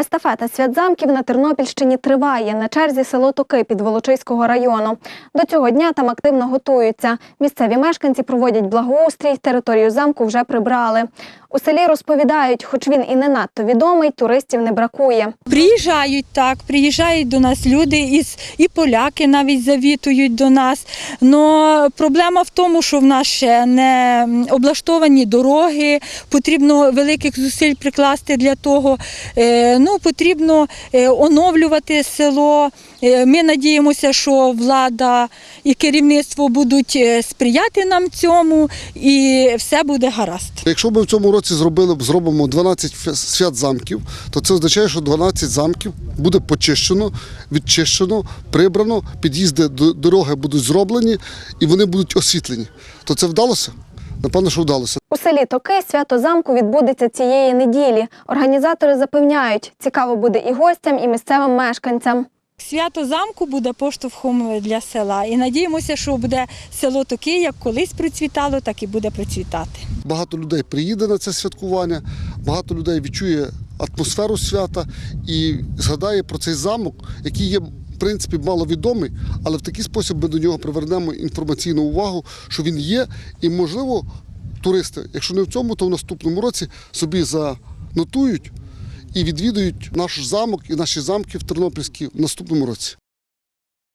Естафета святзамків на Тернопільщині триває. На черзі село Токи під Волочиського району. До цього дня там активно готуються. Місцеві мешканці проводять благоустрій, територію замку вже прибрали. У селі розповідають, хоч він і не надто відомий, туристів не бракує. Приїжджають так, приїжджають до нас люди, із, і поляки навіть завітують до нас. Но проблема в тому, що в нас ще не облаштовані дороги, потрібно великих зусиль прикласти для того. Е, Ну, потрібно е, оновлювати село. Е, Ми надіємося, що влада і керівництво будуть е, сприяти нам цьому, і все буде гаразд. Якщо ми в цьому році зробили зробимо 12 свят замків, то це означає, що 12 замків буде почищено, відчищено, прибрано, під'їзди до дороги будуть зроблені і вони будуть освітлені. То це вдалося? Напевно, що вдалося. У селі Токи свято замку відбудеться цієї неділі. Організатори запевняють, цікаво буде і гостям, і місцевим мешканцям. Свято замку буде поштовхом для села. І надіємося, що буде село Токи, як колись процвітало, так і буде процвітати. Багато людей приїде на це святкування, багато людей відчує атмосферу свята і згадає про цей замок, який є. Принципі, маловідомий, але в такий спосіб ми до нього привернемо інформаційну увагу, що він є, і можливо, туристи, якщо не в цьому, то в наступному році собі занотують і відвідують наш замок і наші замки в Тернопільській в наступному році.